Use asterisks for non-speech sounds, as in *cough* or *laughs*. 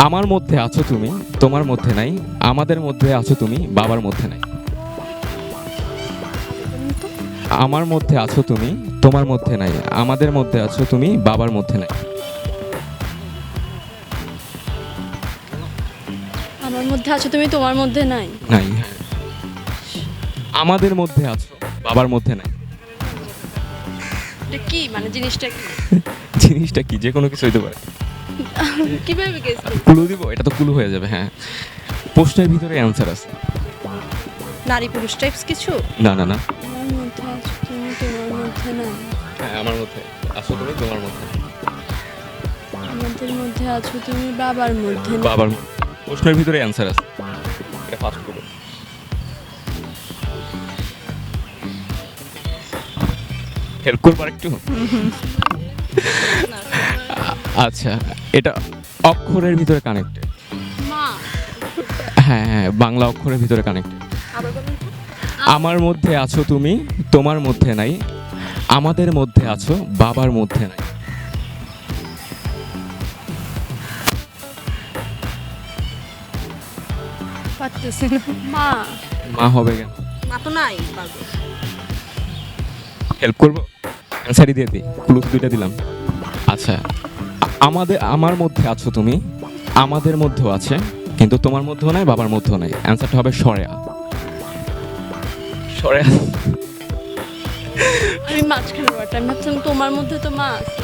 আমার মধ্যে আছো তুমি তোমার মধ্যে নাই আমাদের মধ্যে আছো তুমি বাবার মধ্যে নাই। আমার মধ্যে আছো তুমি তোমার মধ্যে নাই আমাদের মধ্যে আছো তুমি বাবার মধ্যে নাই। আমার মধ্যে আছো তুমি তোমার মধ্যে নাই। নাই। আমাদের মধ্যে আছো বাবার মধ্যে নাই। এটা কি? মানে জিনিসটা কি? *laughs* জিনিসটা কি? যে কোনো কিছু হইতে পারে। *laughs* কীভাবে গেস কুলু দিব এটা তো কুলু হয়ে যাবে হ্যাঁ। প্রশ্নের ভিতরে অ্যান্সার আছে। নারী পুরুষ টাইপস কিছু? না না না। আমার মধ্যে আছো তুমি তোমার মধ্যে হ্যাঁ আমার মধ্যে। আছো তুমি তোমার মধ্যে। আমাদের মধ্যে আছো তুমি বাবার মধ্যে বাবার। প্রশ্নের ভিতরে অ্যান্সার আছে। এটা ফার্স্ট করো হেল্প করবার একটু *laughs* আচ্ছা এটা অক্ষরের ভিতরে কানেক্টেড হ্যাঁ হ্যাঁ বাংলা অক্ষরের ভিতরে কানেক্টেড। আমার মধ্যে আছো তুমি তোমার মধ্যে নাই। আমাদের মধ্যে আছো বাবার মধ্যে নাই। মা। মা হবে কেন? মা তো নাই হেল্প করব? অ্যান্সারই দিয়ে দিই। ক্লুজ দুইটা দিলাম। আচ্ছা আমাদের আমার মধ্যে আছো তুমি আমাদের মধ্যেও আছে কিন্তু তোমার মধ্যেও নাই বাবার মধ্যেও নাই। অ্যান্সারটা হবে সরেয়া। সরেয়া। আমি মাঝখানে ওয়ার্ডটা আমি ভাবছিলাম তোমার মধ্যে তো মা আছে।